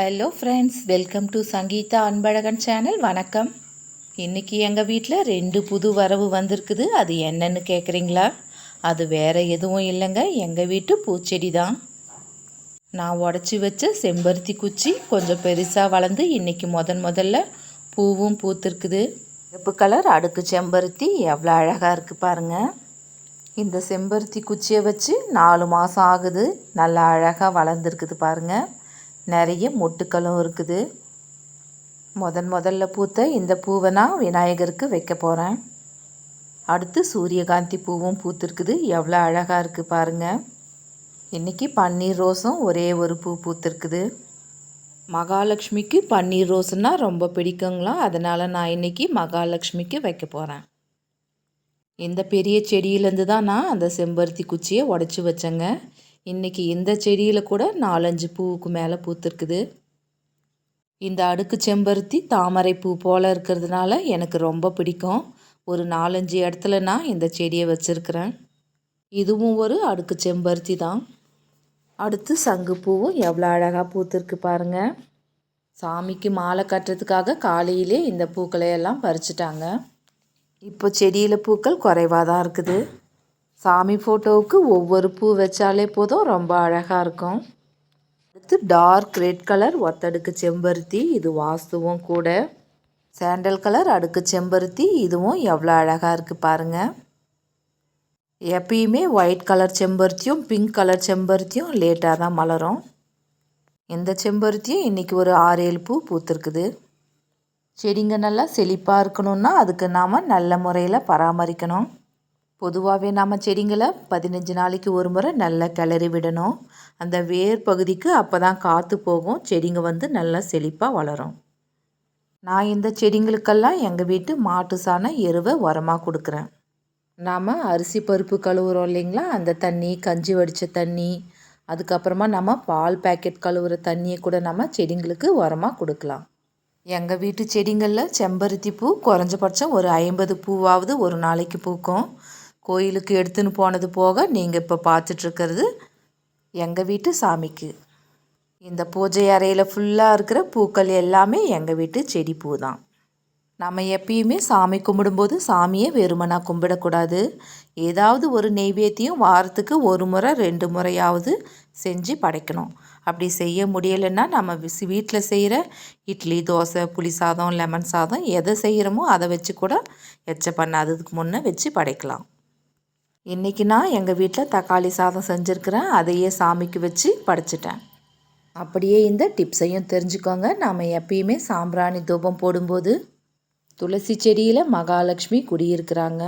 Hello friends welcome to Sangeetha Anbazhagan channel வணக்கம். இன்றைக்கி எங்கள் வீட்டில் ரெண்டு புது வரவு வந்திருக்குது. அது என்னன்னு கேட்குறீங்களா அது வேறு எதுவும் இல்லைங்க. எங்கள் வீட்டு பூச்செடி தான் நான் உடச்சி வச்ச செம்பருத்தி குச்சி கொஞ்சம் பெருசாக வளர்ந்து இன்றைக்கி முதன் முதல்ல பூவும் பூத்துருக்குது. சிவப்பு கலர் அடுக்கு செம்பருத்தி. எவ்வளோ அழகாக இருக்குது பாருங்கள் இந்த செம்பருத்தி குச்சியை வச்சு நாலு மாதம் ஆகுது. நல்லா அழகாக வளர்ந்துருக்குது பாருங்கள் நிறைய மொட்டுக்களும் இருக்குது. முதன் முதல்ல பூத்த இந்த பூவை நான் விநாயகருக்கு வைக்க போகிறேன் அடுத்து சூரியகாந்தி பூவும் பூத்துருக்குது. எவ்வளோ அழகாக இருக்குது பாருங்கள் இன்றைக்கி பன்னீர் ரோஸும் ஒரே ஒரு பூ பூத்துருக்குது. மகாலட்சுமிக்கு பன்னீர் ரோஸ்னால் ரொம்ப பிடிக்குங்களாம் அதனால் நான் இன்றைக்கி மகாலட்சுமிக்கு வைக்க போகிறேன் இந்த பெரிய செடியிலேருந்து தான் நான் அந்த செம்பருத்தி குச்சியை உடச்சி வச்சேங்க. இன்றைக்கி இந்த செடியில் கூட நாலஞ்சு பூவுக்கு மேலே பூத்துருக்குது. இந்த அடுக்கு செம்பருத்தி தாமரை பூ போல் இருக்கிறதுனால எனக்கு ரொம்ப பிடிக்கும். ஒரு நாலஞ்சு இடத்துல நான் இந்த செடியை வச்சுருக்கிறேன். இதுவும் ஒரு அடுக்கு செம்பருத்தி தான். அடுத்து சங்கு பூவும் எவ்வளோ அழகாக பூத்துருக்கு பாருங்கள் சாமிக்கு மாலை கட்டுறதுக்காக காலையிலே இந்த பூக்களையெல்லாம் பறிச்சிட்டாங்க. இப்போ செடியில் பூக்கள் குறைவாக தான் இருக்குது. சாமி ஃபோட்டோவுக்கு ஒவ்வொரு பூ வச்சாலே போதும் ரொம்ப அழகாக இருக்கும். அடுத்து டார்க் ரெட் கலர் ஒத்தடுக்கு செம்பருத்தி இது வாஸ்துவும் கூட. சாண்டல் கலர் அடுக்கு செம்பருத்தி இதுவும் எவ்வளோ அழகாக இருக்குது பாருங்கள் எப்பயுமே ஒயிட் கலர் செம்பருத்தியும் பிங்க் கலர் செம்பருத்தியும் லேட்டாக தான் மலரும். இந்த செம்பருத்தியும் இன்றைக்கி ஒரு ஆறு ஏழு பூ பூத்துருக்குது. செடிங்க நல்லா செழிப்பாக இருக்கணுன்னா அதுக்கு நாம் நல்ல முறையில் பராமரிக்கணும். பொதுவாகவே நம்ம செடிங்களை பதினஞ்சு நாளைக்கு ஒரு முறை நல்லா கிளறி விடணும். அந்த வேர் பகுதிக்கு அப்போ தான் காற்று போகும். செடிங்க வந்து நல்லா செழிப்பாக வளரும். நான் இந்த செடிங்களுக்கெல்லாம் எங்கள் வீட்டு மாட்டு சாண எருவை உரமாக கொடுக்குறேன். நாம் அரிசி பருப்பு கழுவுறோம் இல்லைங்களா? அந்த தண்ணி கஞ்சி வடித்த தண்ணி அதுக்கப்புறமா நம்ம பால் பேக்கெட் கழுவுற தண்ணியை கூட நம்ம செடிங்களுக்கு உரமாக கொடுக்கலாம். எங்கள் வீட்டு செடிங்களில் செம்பருத்தி பூ குறைஞ்சபட்சம் ஒரு ஐம்பது பூவாவது ஒரு நாளைக்கு பூக்கும். கோயிலுக்கு எடுத்துன்னு போனது போக நீங்கள் இப்போ பார்த்துட்ருக்கிறது எங்கள் வீட்டு சாமிக்கு. இந்த பூஜை அறையில் ஃபுல்லாக இருக்கிற பூக்கள் எல்லாமே எங்கள் வீட்டு செடி பூ தான் நம்ம எப்பயுமே சாமி கும்பிடும்போது சாமியை வெறுமனாக கும்பிடக்கூடாது. ஏதாவது ஒரு நெய்வேத்தியம் வாரத்துக்கு ஒரு முறை ரெண்டு முறையாவது செஞ்சு படைக்கணும். அப்படி செய்ய முடியலைன்னா நம்ம வீட்டில் செய்கிற இட்லி தோசை புளி சாதம் லெமன் சாதம் எதை செய்கிறோமோ அதை வச்சு கூட எச்ச பண்ண அதுக்கு முன்னே வச்சு படைக்கலாம். இன்றைக்கி நான் எங்கள் வீட்டில் தக்காளி சாதம் செஞ்சுருக்கிறேன். அதையே சாமிக்கு வச்சு படைச்சிட்டேன். அப்படியே இந்த டிப்ஸையும் தெரிஞ்சுக்கோங்க. நாம் எப்பயுமே சாம்பிராணி தூபம் போடும்போது துளசி செடியில் மகாலட்சுமி குடியிருக்கிறாங்க.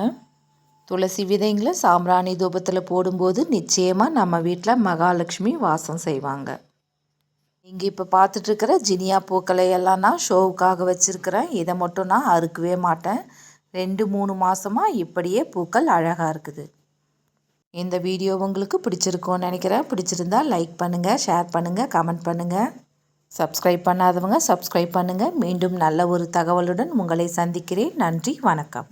துளசி விதைங்களை சாம்பிராணி தூபத்தில் போடும்போது நிச்சயமாக நம்ம வீட்டில் மகாலட்சுமி வாசம் செய்வாங்க. இங்கே இப்போ பார்த்துட்ருக்கிற ஜினியா பூக்களை எல்லாம் நான் ஷோவுக்காக வச்சுருக்கிறேன். இதை மட்டும் நான் அறுக்கவே மாட்டேன். ரெண்டு மூணு மாதமாக இப்படியே பூக்கள் அழகாக இருக்குது. இந்த வீடியோ உங்களுக்கு பிடிச்சிருக்கும்னு நினைக்கிறேன். பிடிச்சிருந்தா லைக் பண்ணுங்கள் ஷேர் பண்ணுங்கள் கமெண்ட் பண்ணுங்கள் சப்ஸ்கிரைப் பண்ணாதவங்க சப்ஸ்கிரைப் பண்ணுங்கள் மீண்டும் நல்ல ஒரு தகவலுடன் உங்களை சந்திக்கிறேன். நன்றி வணக்கம்.